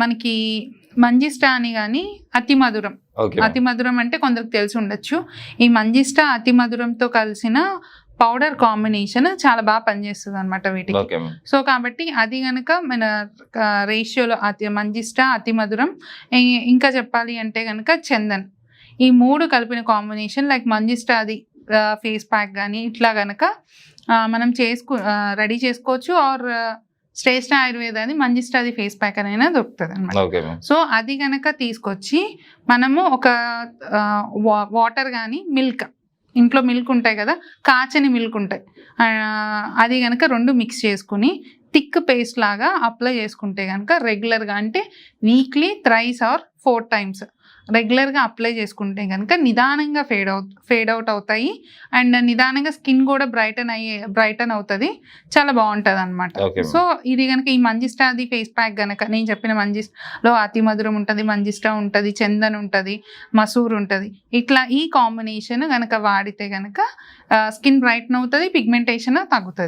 మనకి మంజిస్టా అని కానీ అతి మధురం. అతి మధురం అంటే కొందరికి తెలిసి ఉండొచ్చు. ఈ మంజిస్టా అతి మధురంతో కలిసిన పౌడర్ కాంబినేషన్ చాలా బాగా పనిచేస్తుంది అనమాట వీటికి సో కాబట్టి అది కనుక మన రేషియోలో అతి మంజిష్ట అతి మధురం ఇంకా చెప్పాలి అంటే కనుక చందన్. ఈ మూడు కలిపిన కాంబినేషన్ లైక్ మంజిష్ట అది ఫేస్ ప్యాక్ కానీ ఇట్లా కనుక మనం చేసుకు రెడీ చేసుకోవచ్చు ఆర్ శ్రేష్ఠ ఆయుర్వేద అని మంజిష్ట అది ఫేస్ ప్యాక్ అనైనా దొరుకుతుంది అనమాట సో అది గనక తీసుకొచ్చి మనము ఒక వాటర్ కానీ మిల్క్ ఇంట్లో మిల్క్ ఉంటాయి కదా కాచని మిల్క్ ఉంటాయి. అది గనక రెండు మిక్స్ చేసుకుని థిక్ పేస్ట్ లాగా అప్లై చేసుకుంటే కనుక రెగ్యులర్గా అంటే weekly thrice or four times రెగ్యులర్గా అప్లై చేసుకుంటే కనుక నిదానంగా ఫేడ్ అవు ఫేడ్ అవుట్ అవుతాయి. అండ్ నిదానంగా స్కిన్ కూడా బ్రైటన్ అయ్యే బ్రైటన్ అవుతుంది. చాలా బాగుంటుంది అనమాట. సో ఇది కనుక ఈ మంజిస్టాది ఫేస్ ప్యాక్ గనక నేను చెప్పిన మంజిస్లో అతి మధురం ఉంటుంది మంజిస్టా ఉంటుంది చందన్ ఉంటుంది మసూర్ ఉంటుంది. ఇట్లా ఈ కాంబినేషన్ గనక వాడితే గనక స్కిన్ బ్రైట్న్ అవుతుంది పిగ్మెంటేషన్ తగ్గుతుంది.